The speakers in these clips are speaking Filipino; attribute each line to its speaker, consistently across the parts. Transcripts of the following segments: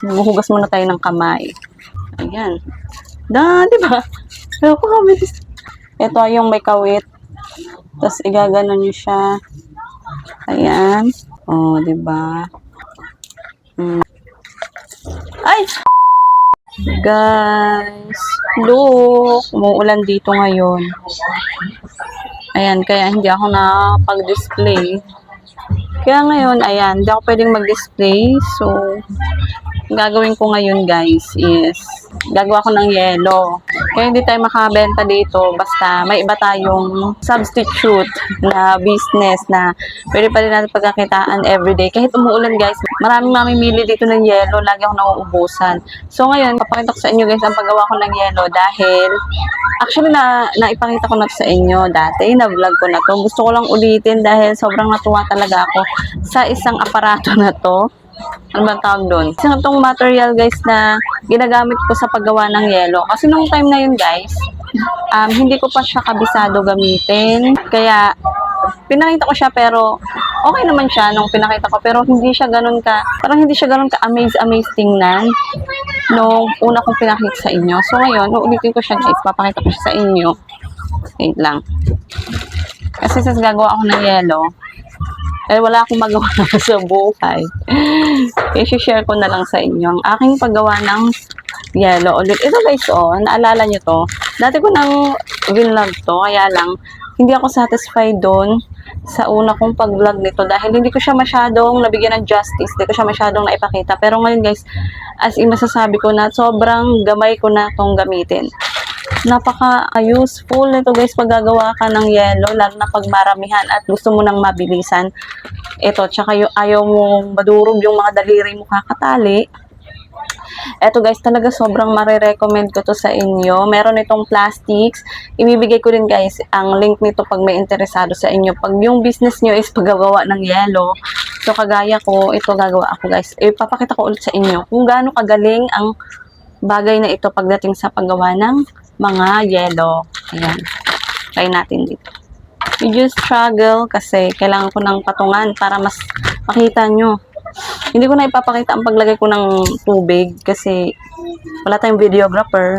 Speaker 1: Huhugas muna tayo ng kamay. Ayan. Da, di ba? Pero ko kabilis. Ito yung may kawit. Tapos igagano nyo siya. Ayan. Oh, di ba? Hmm. Ay! Guys, look, umuulan dito ngayon. Ayan, kaya hindi ako nakapag-display. Kaya ngayon, ayan, hindi ako pwedeng mag-display. So, gagawin ko ngayon, guys, is gagawa ko ng yelo. Kaya hindi tayo makabenta dito. Basta may iba tayong substitute na business na pwede pa rin natin pagkakitaan everyday. Kahit umuulan, guys, maraming mamimili dito ng yelo. Lagi ako nauubusan. So, ngayon, papakita ko sa inyo, guys, ang paggawa ko ng yelo dahil Actually, na, naipakita ko na sa inyo dati, na-vlog ko na to. Gusto ko lang ulitin dahil sobrang natuwa talaga ako sa isang aparato na to. Ano ba ang tawag doon? Isang itong material, guys, na ginagamit ko sa paggawa ng yelo. Kasi nung time na yun, guys, um, hindi ko pa siya kabisado gamitin. Kaya, pinakita ko siya pero okay naman siya nung pinakita ko pero hindi siya ganun ka parang hindi siya ganun ka amaze amaze tingnan nung una kong pinakita sa inyo. So ngayon, uulitin ko siya guys, papakita ko siya sa inyo. Wait lang. Kasi since gagawa ako ng yelo, eh wala akong magawa sa buhay. I-share ko na lang sa inyo ang aking paggawa ng yelo ulit. Ito guys, oh, naalala nyo to. Dati ko nang vlog to, kaya lang, hindi ako satisfied doon sa una kong pag-vlog nito dahil hindi ko siya masyadong nabigyan ng justice, hindi ko siya masyadong naipakita. Pero ngayon guys, as in masasabi ko na sobrang gamay ko na itong gamitin. Napaka-useful nito guys pag gagawa ka ng yelo, lalo na pag maramihan at gusto mo nang mabilisan. Ito, tsaka yung ayaw mong madurog yung mga daliri mo kakatali. Eto guys, talaga sobrang marirecommend ko to sa inyo. Meron itong plastics. Ibibigay ko rin guys ang link nito pag may interesado sa inyo. Pag yung business nyo is paggagawa ng yelo. So kagaya ko, ito gagawa ako guys. Ipapakita ko ulit sa inyo kung gaano kagaling ang bagay na ito pagdating sa paggawa ng mga yelo. Ayan. Try natin dito. Medyo struggle kasi kailangan ko ng patungan para mas makita nyo. Hindi ko na ipapakita ang paglagay ko ng tubig kasi wala tayong videographer.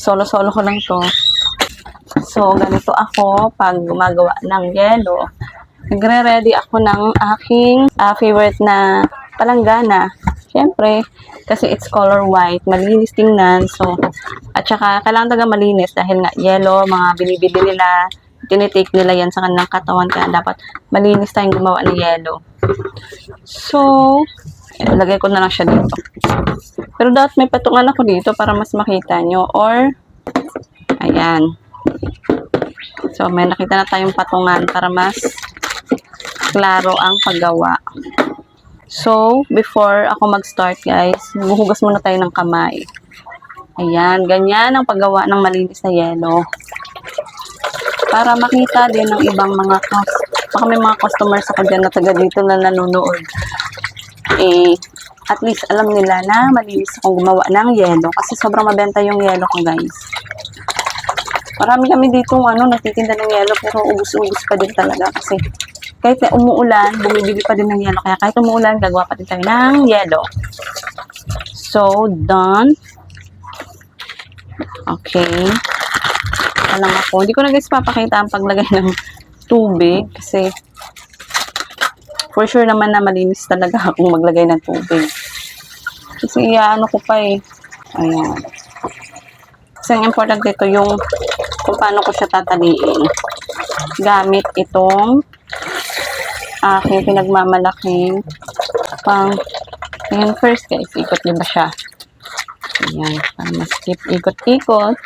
Speaker 1: Solo-solo ko lang to. So, ganito ako pag gumagawa ng yelo. Nagre-ready ako ng aking ah, favorite na palanggana. Siyempre, kasi it's color white, malinis tingnan. So, at saka, kailangan talaga malinis dahil nga yellow, mga binibili nila, tinitake nila yan sa kanilang katawan. Kaya dapat malinis tayong gumawa ng yellow. So, ilagay ko na lang siya dito. Pero dapat may patungan ako dito para mas makita nyo. Or, ayan. So, may nakita na tayong patungan para mas klaro ang paggawa. So, before ako mag-start guys, huhugas muna tayo ng kamay. Ayan, ganyan ang paggawa ng malinis na yelo. Para makita din ng ibang mga baka may mga customers ako dyan na taga dito na nanonood. Eh, at least alam nila na malinis akong gumawa ng yelo kasi sobrang mabenta yung yelo ko guys. Marami kami dito ano, natitinda ng yelo pero ubus-ubus pa din talaga kasi kahit na umuulan, bumibili pa din ng yelo. Kaya kahit umuulan, gagawa pa din tayo ng yelo. So, done. Okay. Ito lang ako. Hindi ko na guys papakita ang paglagay ng tubig kasi for sure naman na malinis talaga akong maglagay ng tubig. Kasi ano ko pa eh. Ayan. Kasi ang important dito yung kung paano ko siya tataliin. Gamit itong aking pinagmamalaking pang Ayan, first guys, ikot ba siya? Ayan, para mas-skip ikot-ikot.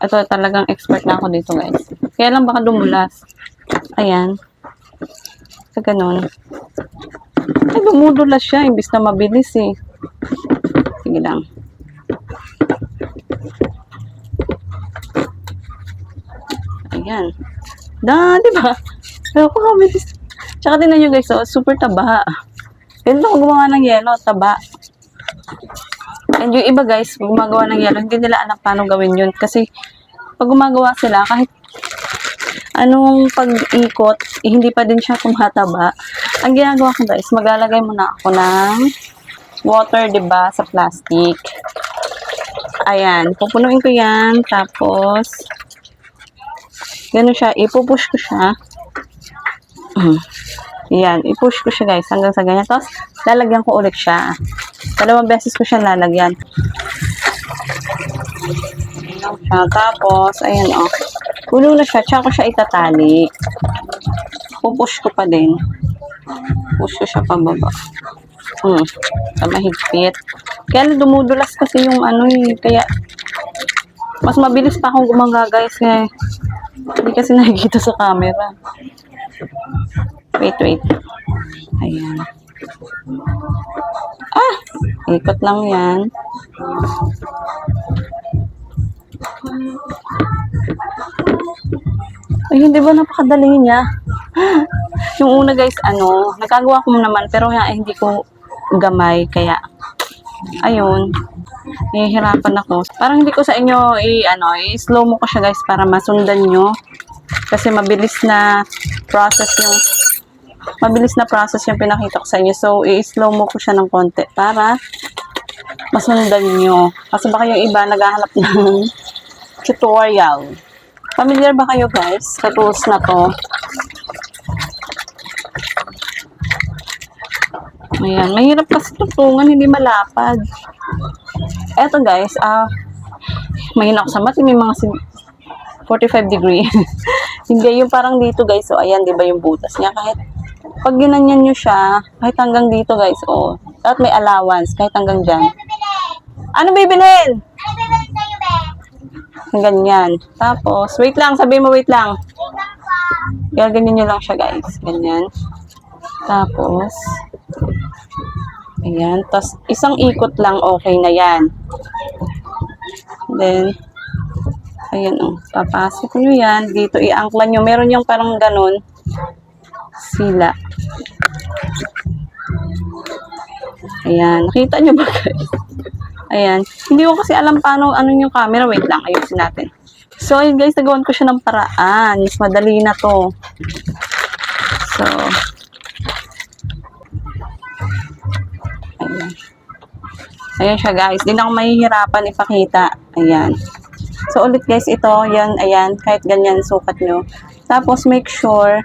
Speaker 1: Ito, talagang expert na ako dito guys. Kaya lang baka dumulas. Ayan. Sa ganun. Ay, dumudulas siya, imbis na mabilis eh. Sige lang. Ayan. Da, di ba? Pero kung mabilis. Tsaka tinan nyo guys, oh, super taba. Ganito ako gumawa ng yelo, taba. And yung iba guys, gumagawa ng yelo, hindi nila alam paano gawin yun. Kasi, pag gumagawa sila, kahit anong pag-ikot, eh, hindi pa din siya tumataba. Ang ginagawa ko guys, maglalagay muna ako ng water, ba, sa plastic. Ayan, pupunuin ko 'yan tapos ganun siya, ipupush ko siya. Mm. Yan, ipush ko siya guys hanggang sa ganyan. Tapos, lalagyan ko ulit siya. Dalawang beses ko siya lalagyan. Ayan siya. Tapos, ayan o. Oh. Puno na siya, tsaka ko siya itatali. Pupush ko pa din. Push ko siya pababa. Hmm. Sa mahigpit. Kaya dumudulas kasi yung ano eh. Kaya, mas mabilis pa akong gumaga guys. Kaya, hindi kasi nakikita sa camera. Wait, wait. Ayan. Ah! Ikot lang yan. Ayun, di ba napakadali niya? Yung una guys, ano, nagagawa ko naman, pero nga, eh, hindi ko gamay, kaya, ayun, nahihirapan ako. Parang hindi ko sa inyo, i, ano, i-slow mo ko siya guys, para masundan nyo. Kasi mabilis na process yung, mabilis na process yung pinakita ko sa inyo. So, i-slow mo ko siya ng konti, para masundan nyo. Kasi baka yung iba naghahanap ng tutorial. Familiar ba kayo guys sa tools na to? Ayan, mahirap kasi tutungan, hindi malapad. Eto guys, ah, mahina ako sa mati, may mga sin- 45 degree. hindi, yung parang dito guys, so ayan, di ba yung butas niya, kahit pag ginanyan nyo siya, kahit hanggang dito guys, oh, at may allowance, kahit hanggang dyan. Ano bibilhin? Ganyan. Tapos, wait lang, sabi mo wait lang. Gaganyan nyo lang siya guys. Ganyan. Tapos, ayan. Tapos, isang ikot lang, okay na yan. Then, ayan. Oh, papasok nyo yan. Dito, i-angkla nyo. Meron yung parang ganun. Sila. Ayan. Nakita nyo ba guys? Ayan. Hindi ko kasi alam paano, ano yung camera. Wait lang, ayusin natin. So, ayun guys, nagawan ko siya ng paraan. Mas madali na to. So, ayan. Ayan siya guys. Hindi na ako mahihirapan ipakita. Ayan. So, ulit guys, ito, yan, ayan, kahit ganyan sukat nyo. Tapos, make sure,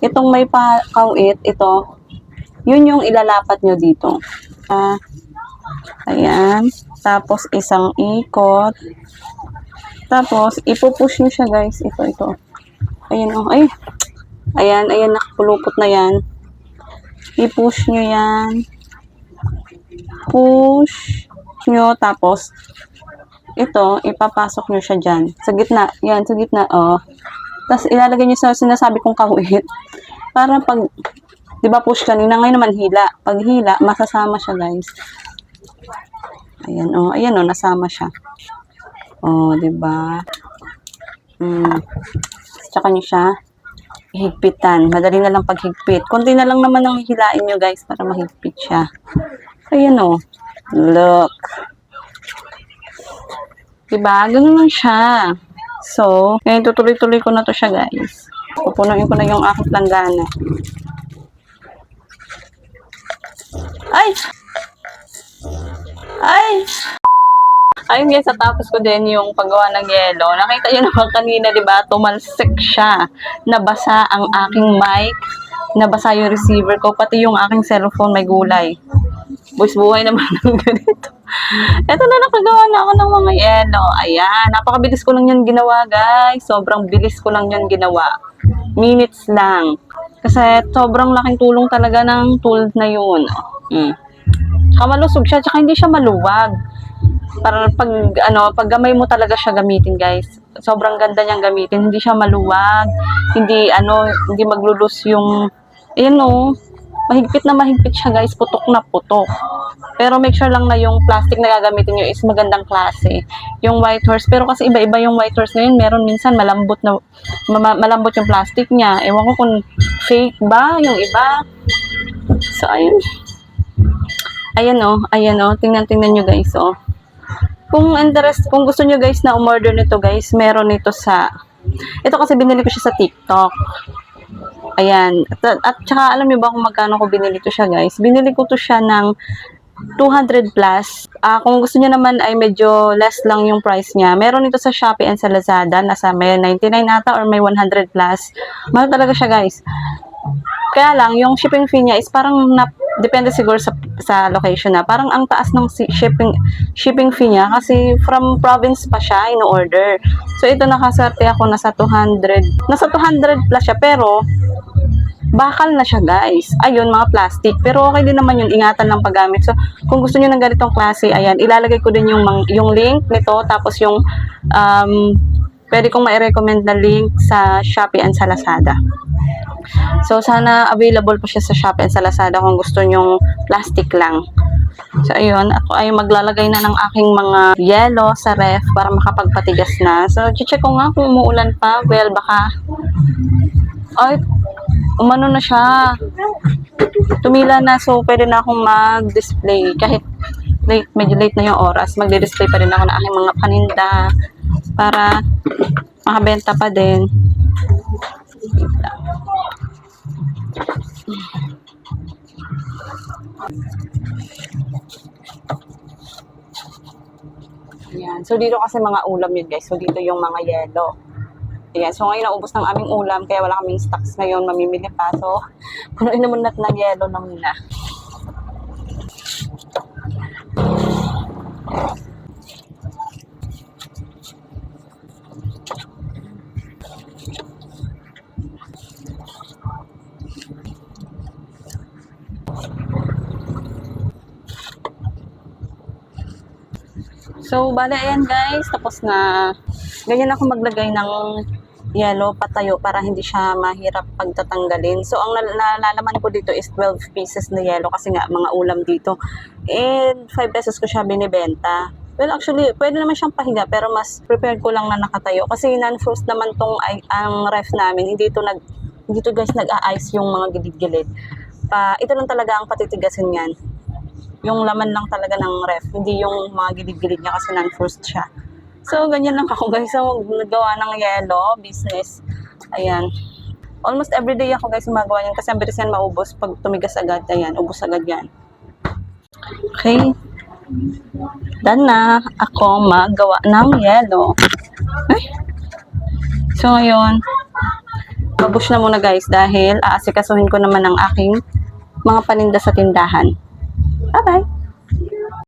Speaker 1: itong may pakawit, ito, yun yung ilalapat nyo dito. Ah, ayan. Tapos, isang ikot. Tapos, ipupush nyo siya guys. Ito, ito. Ayan, oh, ay. Ayan, ayan, nakapulupot na yan. I-push nyo yan. Push nyo, tapos, ito, ipapasok nyo siya dyan. Sa gitna. Yan, sa gitna. Oh. Tapos, ilalagay nyo sa sinasabi kong kawit. Para pag, di ba push kanina, ngayon naman hila. Pag hila, masasama siya, guys. Ayan, oh. Ayan, oh, nasama siya. Oh, di ba? Hmm. Tsaka nyo siya higpitan. Madali na lang paghigpit. Kunti na lang naman ang hilain nyo, guys, para mahigpit siya. Ayan, oh. Look. Diba? Ganun lang siya. So, ngayon tutuloy-tuloy ko na to siya, guys. Pupunuin ko na yung aking planggana. Ay! Ay! Ayun guys, tapos ko din yung paggawa ng yelo. Nakita nyo naman kanina, di ba? Tumalsik siya. Nabasa ang aking mic. Nabasa yung receiver ko. Pati yung aking cellphone may gulay. Boys, buhay naman ng ganito. Ito na nakagawa na ako ng mga yelo. Ayan, napakabilis ko lang yun ginawa, guys. Sobrang bilis ko lang yun ginawa. Minutes lang. Kasi sobrang laking tulong talaga ng tool na yun. Mm. Saka malusog siya, tsaka hindi siya maluwag. Para pag, ano, pag gamay mo talaga siya gamitin, guys. Sobrang ganda niyang gamitin. Hindi siya maluwag. Hindi, ano, hindi maglulus yung, ayan o, mahigpit na mahigpit siya, guys. Putok na putok. Pero make sure lang na yung plastic na gagamitin nyo is magandang klase. Yung white horse. Pero kasi iba-iba yung white horse ngayon. Meron minsan malambot na ma- malambot yung plastic niya. Ewan ko kung fake ba yung iba. So, ayun. Ayan. Oh, ayan. Oh. Tingnan-tingnan nyo guys o. Oh. Kung interest, kung gusto nyo guys na umorder nito guys, meron nito sa, ito kasi binili ko siya sa TikTok. Ayan. At, at saka alam niyo ba kung magkano ko binili to siya guys? Binili ko to siya ng 200 plus. Ah, kung gusto niyo naman ay medyo less lang yung price niya. Meron ito sa Shopee and sa Lazada. Nasa may 99 ata or may 100 plus. Mahal talaga siya guys. Kaya lang, yung shipping fee niya is parang na, depende siguro sa, sa location na. Parang ang taas ng si- shipping shipping fee niya kasi from province pa siya in-order. So ito nakaswerte ako nasa 200. Nasa 200 plus siya pero bakal na siya guys. Ayun, mga plastic. Pero okay din naman yun, ingatan lang paggamit. So, kung gusto niyo ng ganitong klase, ayan, ilalagay ko din yung, yung link nito, tapos yung, um, pwede kong ma-recommend na link sa Shopee and sa Lazada. So, sana available po siya sa Shopee and sa Lazada kung gusto nyong plastic lang. So, ayun, ako ay maglalagay na ng aking mga yelo sa ref para makapagpatigas na. So, check ko nga kung umuulan pa. Well, baka, ay, umano na siya. Tumila na, so pwede na akong mag-display. Kahit late, medyo late na yung oras, magdi-display pa rin ako ng aking mga paninda para makabenta pa din. Ayan. So, dito kasi mga ulam yun, guys. So, dito yung mga yelo. Ayan. So, ngayon naubos ng aming ulam, kaya wala kaming stocks ngayon, mamimili pa. So, punuin naman natin ng yelo na muna. So, bale, ayan guys, tapos na. Ganyan ako maglagay ng yellow patayo para hindi siya mahirap pagtatanggalin. So, ang nal- nalalaman ko dito is 12 pieces na yellow kasi nga mga ulam dito. And 5 pesos ko siya binibenta. Well, actually, pwede naman siyang pahiga pero mas prepared ko lang na nakatayo kasi non-frost naman tong ay, ang ref namin. Hindi to nag hindi to guys nag-a-ice yung mga gilid-gilid. Pa, ito lang talaga ang patitigasin yan yung laman lang talaga ng ref, hindi yung mga gilid-gilid niya kasi non-frost siya. So, ganyan lang ako guys. So, nagawa ng yellow business. Ayan. Almost everyday ako guys gumagawa yan kasi ang bilis yan maubos pag tumigas agad. Ayan, ubos agad yan. Okay. Done na ako magawa ng yellow. Ay. So, ngayon, mabush na muna guys dahil aasikasuhin ko naman ang aking mga paninda sa tindahan. Bye-bye!